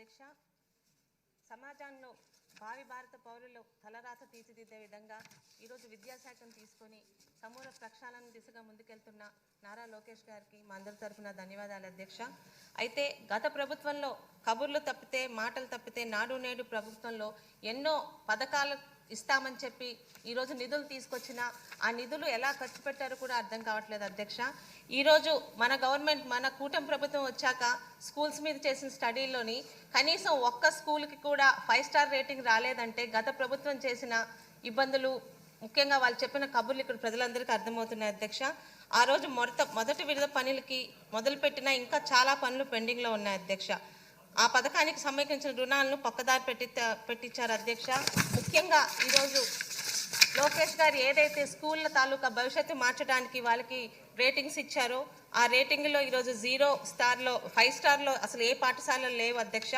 అధ్యక్ష. సమాజంలో భావి భారత పౌరులు తలరాత తీర్చిదిద్దే విధంగా ఈరోజు విద్యాశాఖను తీసుకొని సమూల ప్రక్షాళన దిశగా ముందుకెళ్తున్న నారా లోకేష్ గారికి మా అందరి తరఫున ధన్యవాదాలు అధ్యక్ష. అయితే గత ప్రభుత్వంలో కబుర్లు తప్పితే మాటలు తప్పితే నాడు నేడు ప్రభుత్వంలో ఎన్నో పథకాలు ఇస్తామని చెప్పి ఈరోజు నిధులు తీసుకొచ్చిన ఆ నిధులు ఎలా ఖర్చు పెట్టారో కూడా అర్థం కావట్లేదు అధ్యక్ష. ఈరోజు మన గవర్నమెంట్ మన కూటమి ప్రభుత్వం వచ్చాక స్కూల్స్ మీద చేసిన స్టడీలోని కనీసం ఒక్క స్కూల్కి కూడా ఫైవ్ స్టార్ రేటింగ్ రాలేదంటే గత ప్రభుత్వం చేసిన ఇబ్బందులు ముఖ్యంగా వాళ్ళు చెప్పిన కబుర్లు ఇక్కడ ప్రజలందరికీ అర్థమవుతున్నాయి అధ్యక్ష. ఆ రోజు మొదట మొదటి విడత పనులకి మొదలుపెట్టిన ఇంకా చాలా పనులు పెండింగ్లో ఉన్నాయి అధ్యక్ష. ఆ పథకానికి సంబంధించిన రుణాలను పక్కదారి పెట్టి పెట్టించారు అధ్యక్ష. ముఖ్యంగా ఈరోజు లోకేష్ గారు ఏదైతే స్కూళ్ళ తాలూకా భవిష్యత్తు మార్చడానికి వాళ్ళకి రేటింగ్స్ ఇచ్చారో ఆ రేటింగ్లో ఈరోజు జీరో స్టార్లో ఫైవ్ స్టార్లో అసలు ఏ పాఠశాలలు లేవు అధ్యక్ష.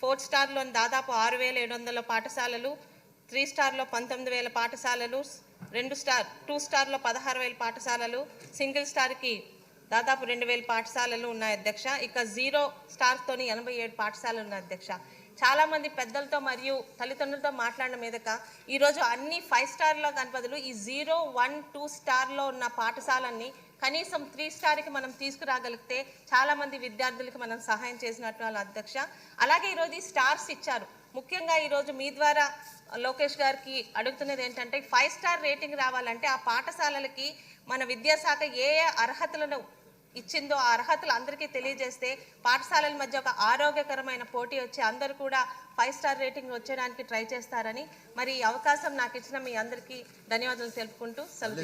ఫోర్త్ స్టార్లో దాదాపు ఆరు వేల ఏడు వందల పాఠశాలలు త్రీ స్టార్లో పంతొమ్మిది వేల పాఠశాలలు రెండు స్టార్ టూ స్టార్లో పదహారు వేల పాఠశాలలు సింగిల్ స్టార్కి దాదాపు రెండు వేల పాఠశాలలు ఉన్నాయి అధ్యక్ష. ఇక జీరో స్టార్తోని ఎనభై ఏడు పాఠశాలలు ఉన్నాయి అధ్యక్ష. చాలామంది పెద్దలతో మరియు తల్లిదండ్రులతో మాట్లాడిన మీదక ఈరోజు అన్ని ఫైవ్ స్టార్లో దాని బదులు ఈ జీరో వన్ టూ స్టార్లో ఉన్న పాఠశాలన్నీ కనీసం త్రీ స్టార్కి మనం తీసుకురాగలిగితే చాలామంది విద్యార్థులకు విద్యార్థులకి మనం సహాయం చేసినట్టు వాళ్ళ అధ్యక్ష. అలాగే ఈరోజు ఈ స్టార్స్ ఇచ్చారు. ముఖ్యంగా ఈరోజు మీ ద్వారా లోకేష్ గారికి అడుగుతున్నది ఏంటంటే ఫైవ్ స్టార్ రేటింగ్ రావాలంటే ఆ పాఠశాలలకి మన విద్యాశాఖ ఏ ఏ అర్హతలను ఇచ్చిందో ఆ అర్హతలు అందరికీ తెలియజేస్తే పాఠశాలల మధ్య ఒక ఆరోగ్యకరమైన పోటీ వచ్చి అందరూ కూడా ఫైవ్ స్టార్ రేటింగ్ వచ్చేయడానికి ట్రై చేస్తారని మరి ఈ అవకాశం నాకు ఇచ్చిన మీ అందరికీ ధన్యవాదాలు తెలుపుకుంటూ సెలవు